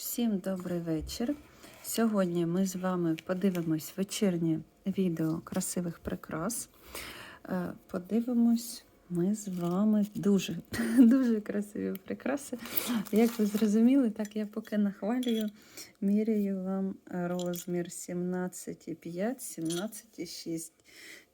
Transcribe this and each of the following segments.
Всім добрий вечір. Сьогодні ми з вами подивимось вечірнє відео красивих прикрас. Е, Подивимось ми з вами дуже, дуже красиві прикраси. Як ви зрозуміли, так я поки нахвалюю, міряю вам розмір 17,5, 17,6.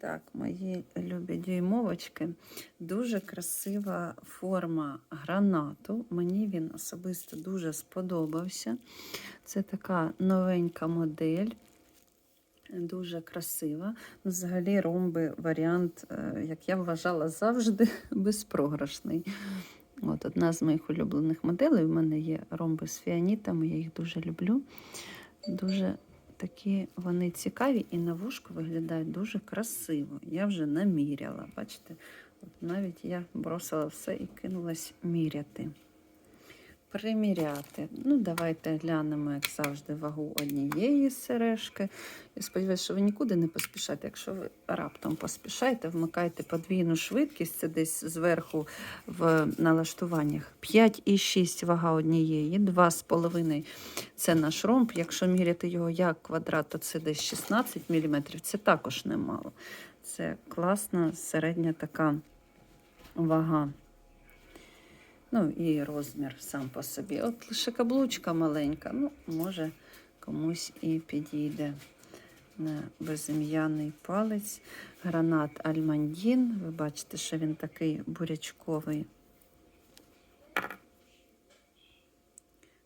Так, мої любі дюймовочки. Дуже красива форма гранату. Мені він особисто дуже сподобався. Це така новенька модель. Дуже красива. Взагалі, ромби варіант, е, як я вважала, завжди безпрограшний. От Одна з моїх улюблених моделей. У мене є ромби з фіанітами, я їх дуже люблю. Дуже такі вони цікаві і на вушку виглядають дуже красиво. Я вже наміряла. Бачите, От навіть я бросила все і кинулась міряти. Приміряти. Ну, давайте глянемо, як завжди, вагу однієї сережки. Я сподіваюся, що ви нікуди не поспішаєте. Якщо ви раптом поспішаєте, вмикайте подвійну швидкість, це десь зверху в налаштуваннях. 5,6 вага однієї, 2,5 це наш ромб. Якщо міряти його як квадрат, то це десь 16 мм. Це також немало. Це класна середня така вага. Ну і розмір сам по собі. От лише каблучка маленька, ну, може, комусь і підійде на безім'яний палець. Гранат Альмандін. Ви бачите, що він такий бурячковий.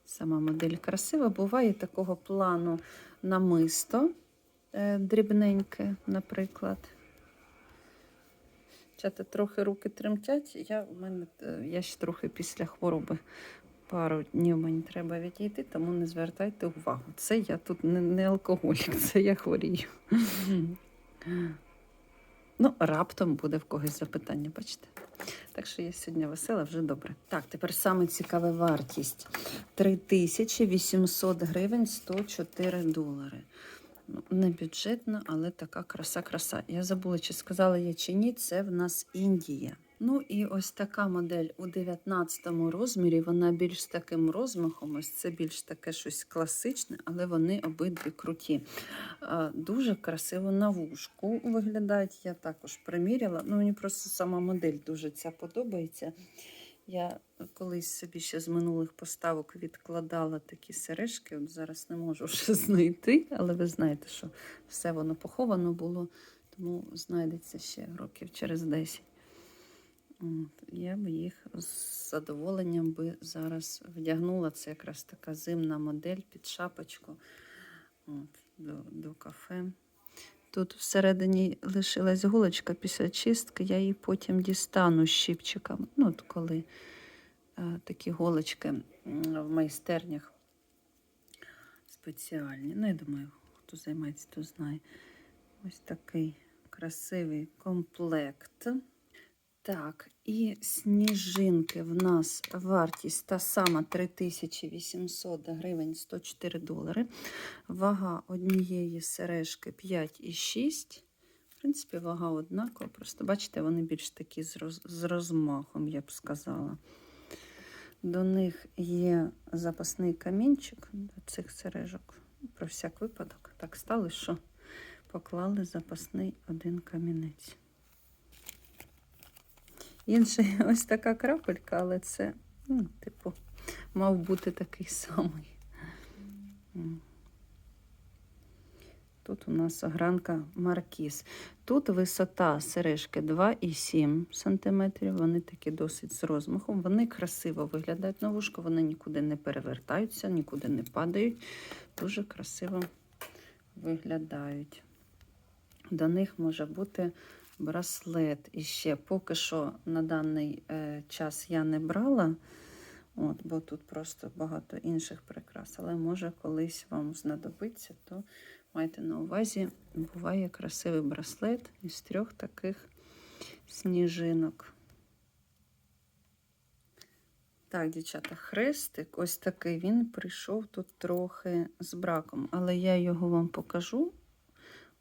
Сама модель красива. Буває такого плану намисто е, дрібненьке, наприклад. Чата трохи руки тремтять. Я, в мене, е, я ще трохи після хвороби пару днів мені треба відійти, тому не звертайте увагу. Це я тут не, не алкоголік, це я хворію. Ну, раптом буде в когось запитання, бачите? Так що я сьогодні весела, вже добре. Так, тепер саме цікава вартість: 3800 гривень 104 долари. Ну, не бюджетна, але така краса-краса. Я забула, чи сказала я чи ні, це в нас Індія. Ну і ось така модель у 19 розмірі, вона більш таким розмахом, ось це більш таке щось класичне, але вони обидві круті. Дуже красиво на вушку виглядають. Я також приміряла. Ну, мені просто сама модель дуже ця подобається. Я колись собі ще з минулих поставок відкладала такі сережки. От зараз не можу вже знайти, але ви знаєте, що все воно поховано було, тому знайдеться ще років через 10. От, Я б їх з задоволенням би зараз вдягнула. Це якраз така зимна модель під шапочку от, до, до кафе. Тут всередині лишилась гулочка після чистки, я її потім дістану щипчиком. Ну, от коли такі голочки в майстернях спеціальні. Ну, я думаю, хто займається, то знає. Ось такий красивий комплект. Так, і сніжинки в нас вартість та сама 3800 гривень 104 долари. Вага однієї сережки 5,6. В принципі, вага однакова. Просто бачите, вони більш такі з розмахом, я б сказала. До них є запасний камінчик до цих сережок. Про всяк випадок. Так стало, що поклали запасний один камінець. Інший ось така крапелька, але це, ну, типу, мав бути такий самий. Тут у нас огранка маркіз. Тут висота сережки 2,7 см. Вони такі досить з розмахом. Вони красиво виглядають на вушко, вони нікуди не перевертаються, нікуди не падають. Дуже красиво виглядають. До них може бути браслет іще. Поки що на даний е, час я не брала, от, бо тут просто багато інших прикрас. Але може колись вам знадобиться, то майте на увазі, буває красивий браслет із трьох таких сніжинок. Так, дівчата, хрестик, ось такий він прийшов тут трохи з браком, але я його вам покажу.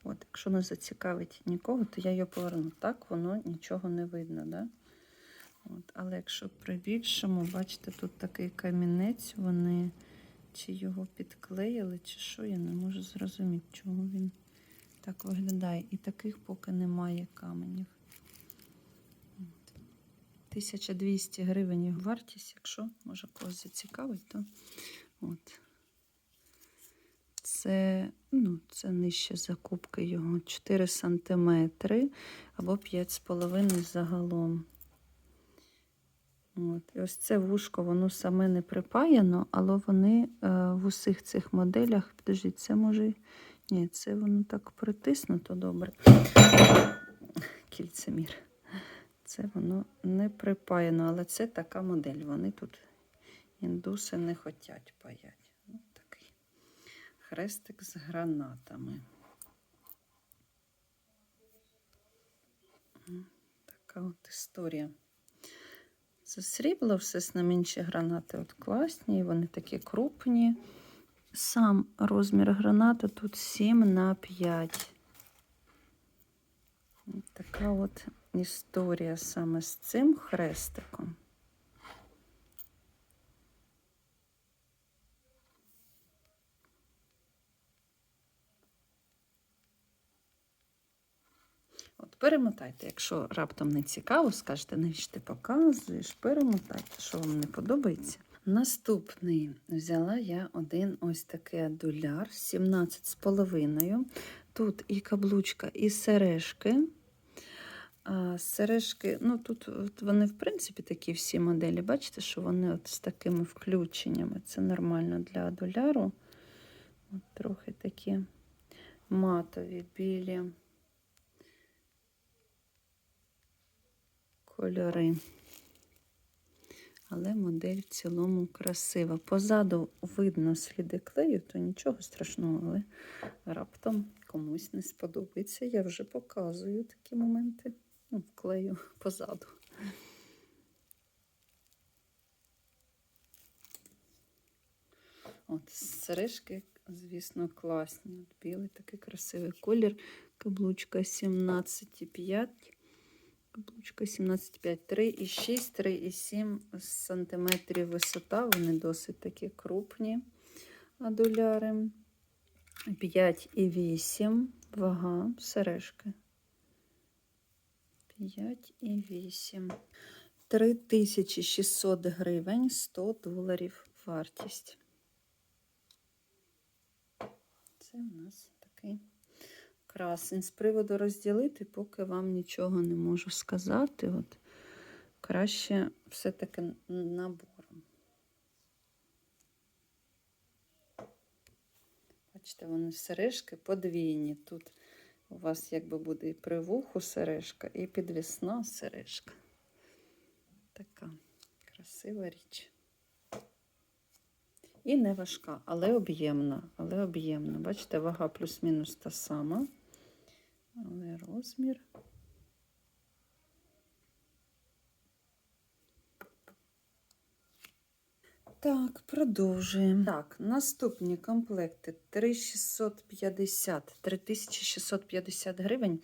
От, Якщо не зацікавить нікого, то я його поверну. Так воно нічого не видно. Да? От, Але якщо при більшому, бачите, тут такий камінець, вони Чи його підклеїли, чи що, я не можу зрозуміти, чого він так виглядає. І таких поки немає каменів. 1200 гривень вартість, якщо може когось зацікавить, то от. Це, ну, це нижче закупки його 4 см або 5,5 загалом. От. І ось це вушко, воно саме не припаяно, але вони е, в усіх цих моделях, підождіть, це може. Ні, це воно так притиснуто добре. Кільцемір. Це воно не припаяно, але це така модель. Вони тут індуси не хочуть паяти. Ну, такий хрестик з гранатами. Така от історія. Це срібло, все з ним інші гранати от класні, вони такі крупні. Сам розмір гранати тут 7 на 5. От Така от історія саме з цим хрестиком. От перемотайте, якщо раптом не цікаво, скажете, навіщо ти показуєш, перемотайте, що вам не подобається. Наступний взяла я один ось такий адуляр 17,5. Тут і каблучка, і сережки. А сережки, ну тут вони, в принципі, такі всі моделі. Бачите, що вони от з такими включеннями. Це нормально для адуляру. От трохи такі матові, білі. Кольори. Але модель в цілому красива. Позаду видно сліди клею, то нічого страшного, але раптом комусь не сподобається. Я вже показую такі моменти. Ну, вклею позаду. От, сережки, звісно, класні. От білий такий красивий колір. Каблучка 17,5. Каблучка 17,5, 3,6, 3,7 сантиметрів висота. Вони досить такі крупні адуляри. 5,8 вага сережки. 5,8. 3600 гривень, 100 доларів вартість. Це у нас такий красень. З приводу розділити, поки вам нічого не можу сказати. От краще все-таки набором. Бачите, вони сережки подвійні. Тут у вас якби буде і при вуху сережка, і підвісна сережка. Така красива річ. І не важка, але об'ємна. Але об'ємна. Бачите, вага плюс-мінус та сама. Але розмір. Так, продовжуємо. Так, наступні комплекти 3650, 3650 гривень.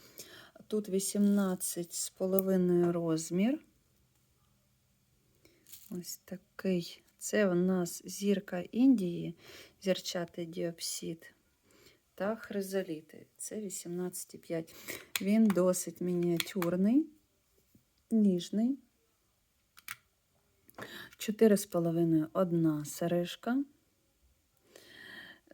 Тут 18,5 розмір. Ось такий. Це у нас зірка Індії, зірчатий діопсид та хризоліти. Це 18,5. Він досить мініатюрний, ніжний. 4,5 одна сережка.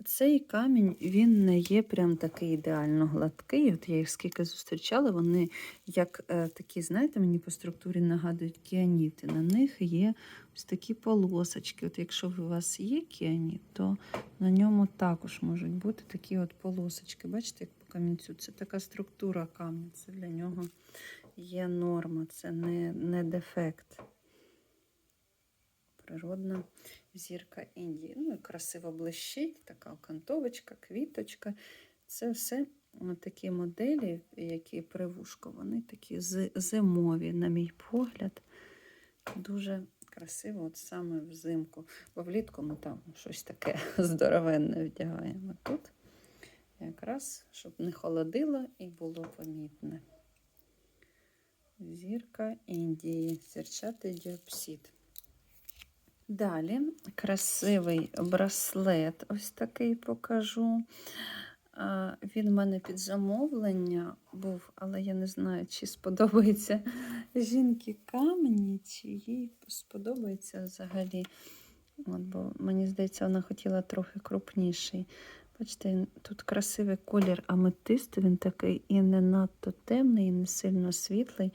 Цей камінь він не є прям такий ідеально гладкий. От я їх скільки зустрічала, вони як е, такі, знаєте, мені по структурі нагадують кіаніти. На них є ось такі полосочки. От Якщо у вас є кіаніт, то на ньому також можуть бути такі от полосочки. Бачите, як по камінцю? Це така структура камня. Це для нього є норма, це не, не дефект. Природна зірка Індії. Ну і красиво блищить, така окантовочка, квіточка. Це все такі моделі, які при вушку, вони такі зимові, на мій погляд. Дуже красиво, от саме взимку. Бо влітку ми там щось таке здоровенне вдягаємо. Тут якраз, щоб не холодило і було помітне. Зірка Індії, сірчатий діопсид. Далі красивий браслет, ось такий покажу. Він в мене під замовлення був, але я не знаю, чи сподобається жінки камені, чи їй сподобається взагалі. От, бо мені здається, вона хотіла трохи крупніший. Бачите, тут красивий колір аметист, він такий і не надто темний, і не сильно світлий.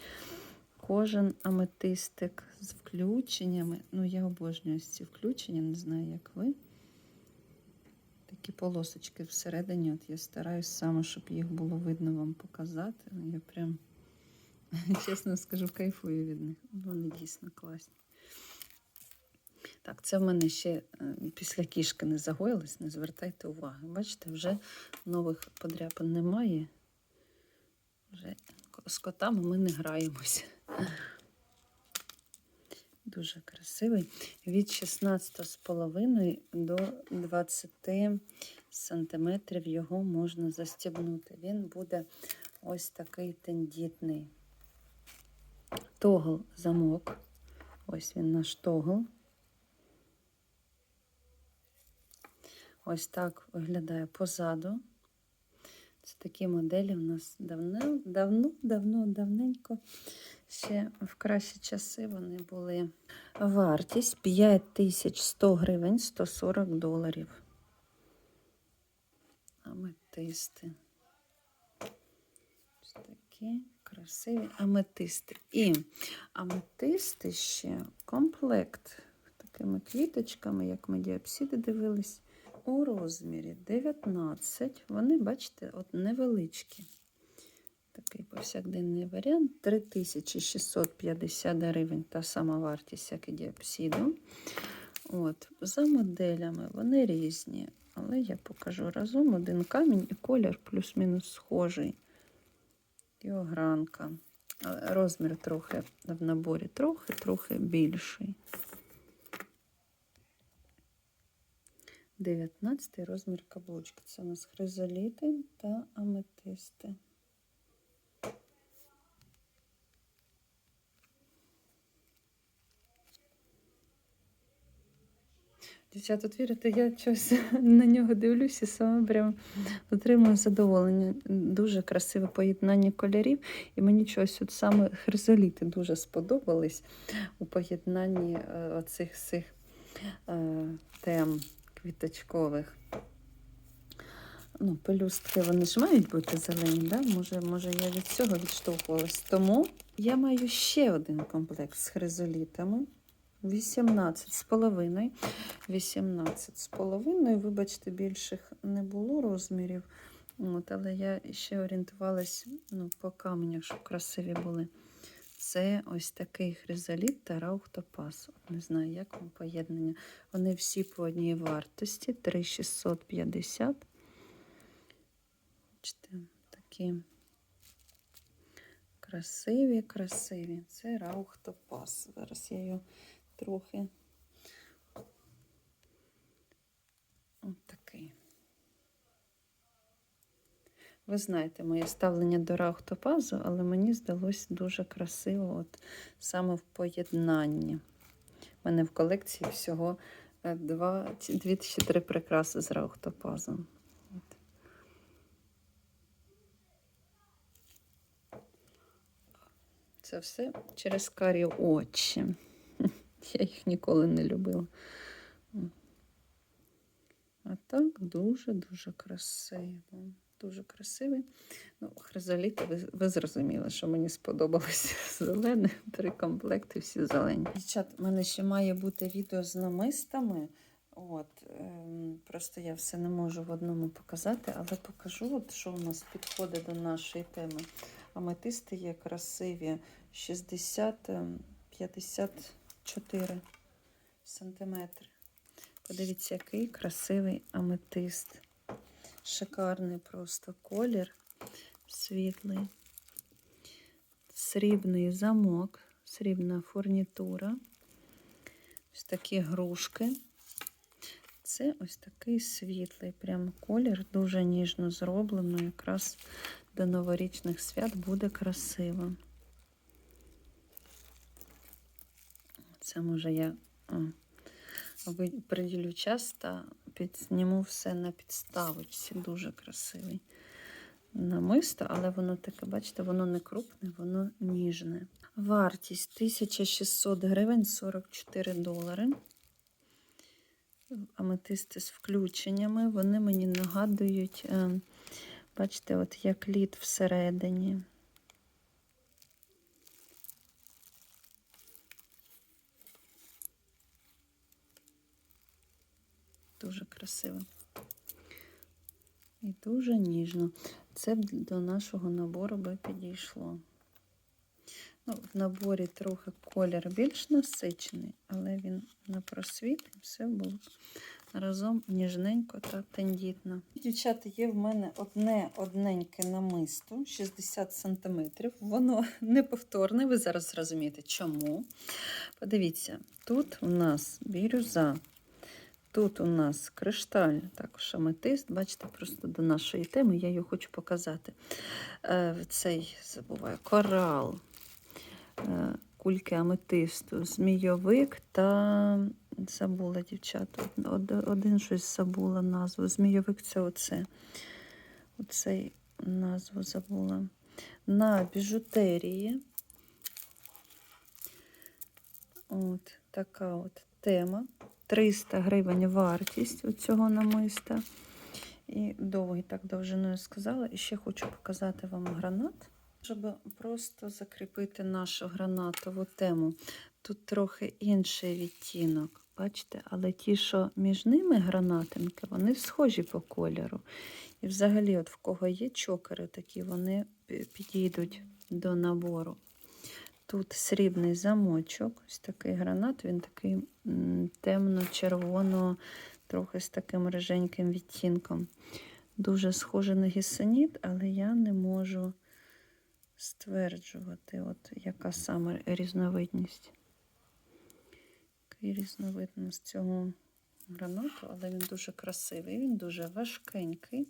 Кожен аметистик з включеннями. Ну, я обожнюю ці включення, не знаю, як ви. Такі полосочки всередині. От я стараюсь саме, щоб їх було видно вам показати. Ну, Я прям, чесно скажу, кайфую від них. Вони дійсно класні. Так, це в мене ще е, після кішки не загоїлось, не звертайте уваги. Бачите, вже нових подряпин немає. Вже з котами ми не граємося. Дуже красивий. Від 16,5 до 20 сантиметрів його можна застібнути. Він буде ось такий тендітний. Тогл замок. Ось він наш тогл. Ось так виглядає позаду. Це такі моделі у нас давно, давно, давно, давненько. Ще в кращі часи вони були. Вартість 5100 гривень 140 доларів. Аметисти. Ось такі красиві аметисти. І аметисти ще комплект такими квіточками, як ми діапсиди дивились. У розмірі 19. Вони, бачите, от невеличкі. Такий повсякденний варіант. 3650 гривень, та сама вартість, як і діапсиду. От, за моделями вони різні, але я покажу разом один камінь і колір плюс-мінус схожий. І огранка. Розмір трохи в наборі трохи, трохи більший. 19 розмір каблучки. Це у нас хризоліти та аметисти. Дівчата, от вірите, я щось на нього дивлюся, саме прям отримую задоволення. Дуже красиве поєднання кольорів. І мені щось от саме хризоліти дуже сподобались у поєднанні е, оцих цих е, тем квіточкових. Ну, пелюстки вони ж мають бути зелені, да? може, може я від цього відштовхувалась. Тому я маю ще один комплект з хризолітами. 18 з половиною. 18 з половиною. Вибачте, більших не було розмірів. От, але я ще орієнтувалась ну, по каменях, щоб красиві були. Це ось такий хризоліт та раухтопас. Не знаю, як вам поєднання. Вони всі по одній вартості. 3650. Бачите, такі красиві, красиві. Це раухтопас. Зараз я його трохи. От такий. Ви знаєте моє ставлення до раухтопазу, але мені здалось дуже красиво, от саме в поєднанні. У мене в колекції всього е, два, дві чи три прикраси з раухтопазом. Це все через карі очі. Я їх ніколи не любила. А так дуже-дуже красиво. Дуже красивий. Ну, хризоліти, ви, ви зрозуміли, що мені сподобалося зелене. Три комплекти, всі зелені. Дівчат, в мене ще має бути відео з намистами. От, ем, просто я все не можу в одному показати, але покажу, от, що у нас підходить до нашої теми. Аметисти є красиві 60-54 сантиметри. Подивіться, який красивий аметист. Шикарний просто колір, світлий, срібний замок, срібна фурнітура. Ось такі грушки. Це ось такий світлий прям колір, дуже ніжно зроблено. Якраз до новорічних свят буде красиво. Це може я. Приділю час та підсніму все на підставочці. Дуже красивий намисто, але воно таке, бачите, воно не крупне, воно ніжне. Вартість 1600 гривень 44 долари. Аметисти з включеннями. Вони мені нагадують, е, бачите, от як лід всередині. Дуже красиво. І дуже ніжно. Це б до нашого набору би підійшло. Ну, в наборі трохи колір більш насичений, але він на просвіт і все було разом ніжненько та тендітно. Дівчата, є в мене одне одненьке намисто 60 см. Воно неповторне, ви зараз зрозумієте, чому. Подивіться, тут у нас бірюза. Тут у нас кришталь, також аметист. Бачите, просто до нашої теми я його хочу показати. Е, Цей забуваю, корал, е, кульки аметисту, змійовик та забула дівчата. Один щось забула назву. Змійовик це оце. Оцей назву забула. На біжутерії. От така от тема. 300 гривень вартість у цього намиста. І довгий так довжиною сказала. І ще хочу показати вам гранат, щоб просто закріпити нашу гранатову тему. Тут трохи інший відтінок, бачите, але ті, що між ними гранатинки, вони схожі по кольору. І взагалі, от в кого є чокери такі, вони підійдуть до набору. Тут срібний замочок, ось такий гранат, він такий темно-червоно, трохи з таким риженьким відтінком. Дуже схоже на гісеніт, але я не можу стверджувати, от яка саме різновидність. Різновидність цього гранату, але він дуже красивий, він дуже важкенький.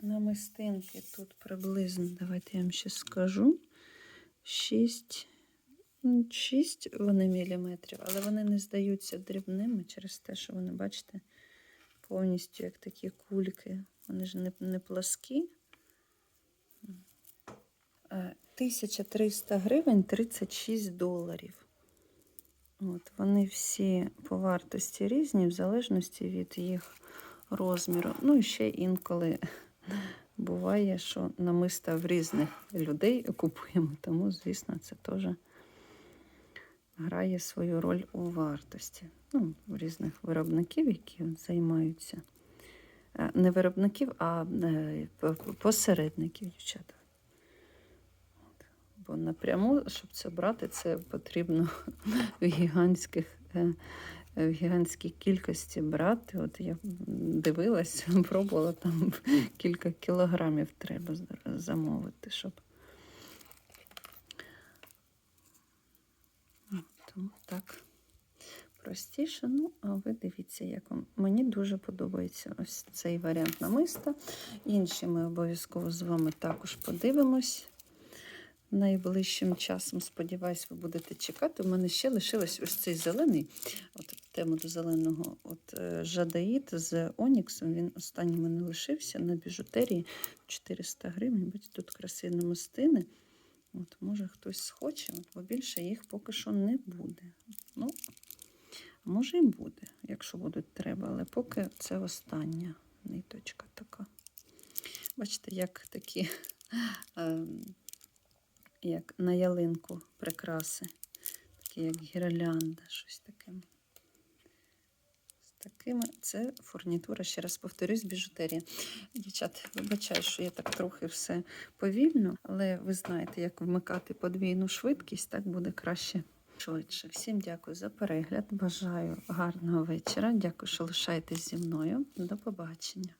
Намистинки тут приблизно, давайте я вам ще скажу, 6, 6 вони міліметрів, але вони не здаються дрібними через те, що вони, бачите, повністю як такі кульки. Вони ж не, не пласкі. Е, 1300 гривень 36 доларів. От, вони всі по вартості різні, в залежності від їх розміру. Ну і ще інколи буває, що намиста в різних людей купуємо, тому, звісно, це теж грає свою роль у вартості. Ну, різних виробників, які займаються. Е, Не виробників, а е, посередників, дівчата. Бо напряму, щоб це брати, це потрібно в гігантських. Е, в гігантській кількості брати. От я дивилась, пробувала там кілька кілограмів треба замовити, щоб. Тому так простіше. Ну, а ви дивіться, як вам. Мені дуже подобається ось цей варіант намиста. Інші ми обов'язково з вами також подивимось. Найближчим часом, сподіваюсь, ви будете чекати. У мене ще лишилось ось цей зелений, от тему до зеленого от е, жадаїд з Оніксом. Він останній мене лишився на біжутерії 400 гривень. Бачите, тут красиві намистини. От, може хтось схоче, бо більше їх поки що не буде. Ну, може і буде, якщо будуть треба, але поки це остання ниточка така. Бачите, як такі. Як на ялинку прикраси, такі як гірлянда, щось таке. З такими це фурнітура, ще раз повторюсь, біжутерія. Дівчат, вибачаю, що я так трохи все повільно, але ви знаєте, як вмикати подвійну швидкість, так буде краще. Швидше. Всім дякую за перегляд. Бажаю гарного вечора. Дякую, що лишаєтесь зі мною. До побачення.